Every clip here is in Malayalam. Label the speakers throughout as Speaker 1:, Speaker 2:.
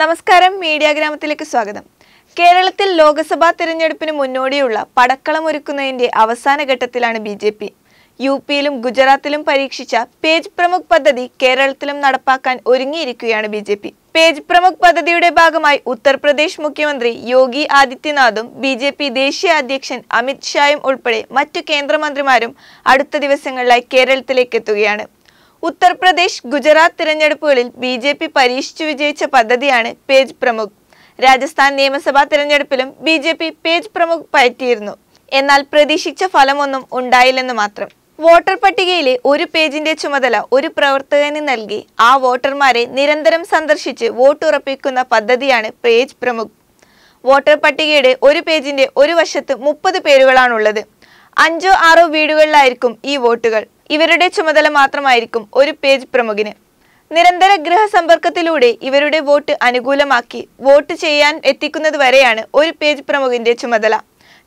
Speaker 1: നമസ്കാരം മീഡിയ ഗ്രാമത്തിലേക്ക് സ്വാഗതം. കേരളത്തിൽ ലോക്സഭാ തിരഞ്ഞെടുപ്പിന് മുന്നോടിയുള്ള പടക്കളമൊരുക്കുന്നതിന്റെ അവസാന ഘട്ടത്തിലാണ് ബി ജെ പി. യു പിയിലും ഗുജറാത്തിലും പരീക്ഷിച്ച പേജ് പ്രമുഖ് പദ്ധതി കേരളത്തിലും നടപ്പാക്കാൻ ഒരുങ്ങിയിരിക്കുകയാണ് B J P. Page pramukh പദ്ധതിയുടെ ഭാഗമായി ഉത്തർപ്രദേശ് മുഖ്യമന്ത്രി യോഗി ആദിത്യനാഥും ബി ജെ പി ദേശീയ അധ്യക്ഷൻ അമിത് ഷായും ഉൾപ്പെടെ മറ്റു കേന്ദ്രമന്ത്രിമാരും അടുത്ത ദിവസങ്ങളിലായി കേരളത്തിലേക്ക് എത്തുകയാണ്. ഉത്തർപ്രദേശ് ഗുജറാത്ത് തിരഞ്ഞെടുപ്പുകളിൽ ബി ജെ പി പരീക്ഷിച്ചു വിജയിച്ച പദ്ധതിയാണ് പേജ് പ്രമുഖ്. രാജസ്ഥാൻ നിയമസഭാ തിരഞ്ഞെടുപ്പിലും B J P page pramukh പയറ്റിയിരുന്നു. എന്നാൽ പ്രതീക്ഷിച്ച ഫലമൊന്നും ഉണ്ടായില്ലെന്ന് മാത്രം. വോട്ടർ പട്ടികയിലെ ഒരു പേജിന്റെ ചുമതല ഒരു പ്രവർത്തകന് നൽകി. ആ വോട്ടർമാരെ നിരന്തരം സന്ദർശിച്ച് വോട്ട് ഉറപ്പിക്കുന്ന പദ്ധതിയാണ് പേജ് പ്രമുഖ്. വോട്ടർ പട്ടികയുടെ ഒരു പേജിന്റെ ഒരു വശത്ത് മുപ്പത് പേരുകളാണുള്ളത്. അഞ്ചോ ആറോ വീടുകളിലായിരിക്കും ഈ വോട്ടുകൾ. ഇവരുടെ ചുമതല മാത്രമായിരിക്കും ഒരു പേജ് പ്രമുഖിന്. നിരന്തര ഗൃഹസമ്പർക്കത്തിലൂടെ ഇവരുടെ വോട്ട് അനുകൂലമാക്കി വോട്ട് ചെയ്യാൻ എത്തിക്കുന്നത് വരെയാണ് ഒരു പേജ് പ്രമുഖിന്റെ ചുമതല.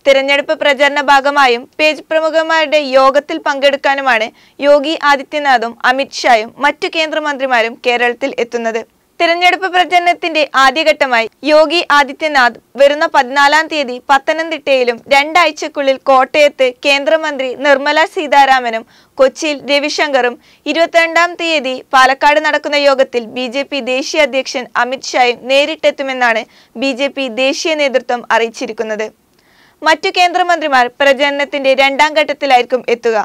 Speaker 1: തിരഞ്ഞെടുപ്പ് പ്രചരണ ഭാഗമായും പേജ് പ്രമുഖന്മാരുടെ യോഗത്തിൽ പങ്കെടുക്കാനുമാണ് യോഗി ആദിത്യനാഥും അമിത്ഷായും മറ്റു കേന്ദ്രമന്ത്രിമാരും കേരളത്തിൽ എത്തുന്നത്. തിരഞ്ഞെടുപ്പ് പ്രചരണത്തിന്റെ ആദ്യഘട്ടമായി യോഗി ആദിത്യനാഥ് വരുന്ന പതിനാലാം തീയതി പത്തനംതിട്ടയിലും രണ്ടാഴ്ചക്കുള്ളിൽ കോട്ടയത്ത് കേന്ദ്രമന്ത്രി നിർമ്മല സീതാരാമനും കൊച്ചിയിൽ രവിശങ്കറും ഇരുപത്തിരണ്ടാം തീയതി പാലക്കാട് നടക്കുന്ന യോഗത്തിൽ ബി ജെ പി ദേശീയ അധ്യക്ഷൻ അമിത്ഷായും നേരിട്ടെത്തുമെന്നാണ് ബി ജെ പി ദേശീയ നേതൃത്വം അറിയിച്ചിരിക്കുന്നത്. മറ്റു കേന്ദ്രമന്ത്രിമാർ പ്രചരണത്തിന്റെ രണ്ടാം ഘട്ടത്തിലായിരിക്കും എത്തുക.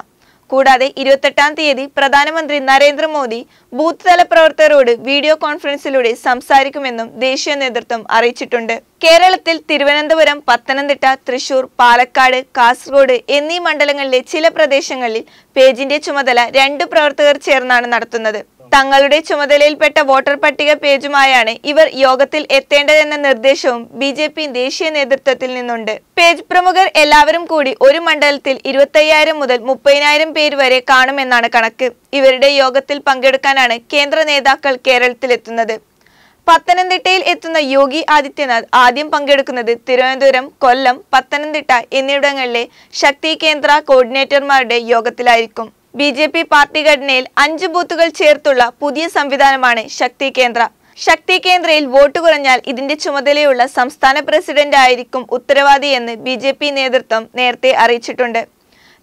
Speaker 1: കൂടാതെ ഇരുപത്തെട്ടാം തീയതി പ്രധാനമന്ത്രി നരേന്ദ്രമോദി ബൂത്ത് തല പ്രവർത്തകരോട് വീഡിയോ കോൺഫറൻസിലൂടെ സംസാരിക്കുമെന്നും ദേശീയ നേതൃത്വം അറിയിച്ചിട്ടുണ്ട്. കേരളത്തിൽ തിരുവനന്തപുരം പത്തനംതിട്ട തൃശൂർ പാലക്കാട് കാസർഗോഡ് എന്നീ മണ്ഡലങ്ങളിലെ ചില പ്രദേശങ്ങളിൽ പേജിന്റെ ചുമതല രണ്ട് പ്രവർത്തകർ ചേർന്നാണ് നടത്തുന്നത്. തങ്ങളുടെ ചുമതലയിൽപ്പെട്ട വോട്ടർ പട്ടിക പേജുമായാണ് ഇവർ യോഗത്തിൽ എത്തേണ്ടതെന്ന നിർദ്ദേശവും ബി ജെ പി ദേശീയ നേതൃത്വത്തിൽ നിന്നുണ്ട്. പേജ് പ്രമുഖർ എല്ലാവരും കൂടി ഒരു മണ്ഡലത്തിൽ ഇരുപത്തയ്യായിരം മുതൽ മുപ്പതിനായിരം പേര് വരെ കാണുമെന്നാണ് കണക്ക്. ഇവരുടെ യോഗത്തിൽ പങ്കെടുക്കാനാണ് കേന്ദ്ര നേതാക്കൾ കേരളത്തിലെത്തുന്നത്. പത്തനംതിട്ടയിൽ എത്തുന്ന യോഗി ആദിത്യനാഥ് ആദ്യം പങ്കെടുക്കുന്നത് തിരുവനന്തപുരം കൊല്ലം പത്തനംതിട്ട എന്നിവിടങ്ങളിലെ ശക്തി കേന്ദ്ര കോർഡിനേറ്റർമാരുടെ യോഗത്തിലായിരിക്കും. ബി ജെ പി പാർട്ടി ഘടനയിൽ അഞ്ച് ബൂത്തുകൾ ചേർത്തുള്ള പുതിയ സംവിധാനമാണ് ശക്തി കേന്ദ്ര. ശക്തി കേന്ദ്രയിൽ വോട്ട് കുറഞ്ഞാൽ ഇതിന്റെ ചുമതലയുള്ള സംസ്ഥാന പ്രസിഡന്റ് ആയിരിക്കും ഉത്തരവാദിയെന്ന് ബി ജെ പി നേതൃത്വം നേരത്തെ അറിയിച്ചിട്ടുണ്ട്.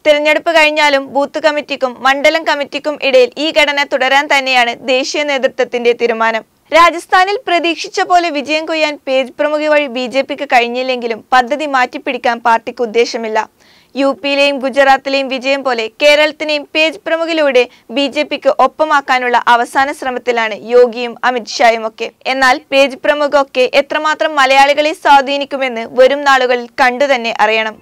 Speaker 1: തിരഞ്ഞെടുപ്പ് കഴിഞ്ഞാലും ബൂത്ത് കമ്മിറ്റിക്കും മണ്ഡലം കമ്മിറ്റിക്കും ഇടയിൽ ഈ ഘടന തുടരാൻ തന്നെയാണ് ദേശീയ നേതൃത്വത്തിന്റെ തീരുമാനം. രാജസ്ഥാനിൽ പ്രതീക്ഷിച്ച പോലെ വിജയം കൊയ്യാൻ പേജ് പ്രമുഖ വഴി ബി ജെ പിക്ക് കഴിഞ്ഞില്ലെങ്കിലും പദ്ധതി മാറ്റിപ്പിടിക്കാൻ പാർട്ടിക്ക് ഉദ്ദേശമില്ല. യു പിയിലെയും ഗുജറാത്തിലെയും വിജയം പോലെ കേരളത്തിനെയും പേജ് പ്രമുഖിലൂടെ ബി ജെ പിക്ക് ഒപ്പമാക്കാനുള്ള അവസാന ശ്രമത്തിലാണ് യോഗിയും അമിത്ഷായും ഒക്കെ. എന്നാൽ പേജ് പ്രമുഖ ഒക്കെ എത്രമാത്രം മലയാളികളെ സ്വാധീനിക്കുമെന്ന് വരും നാളുകളിൽ കണ്ടു തന്നെ അറിയണം.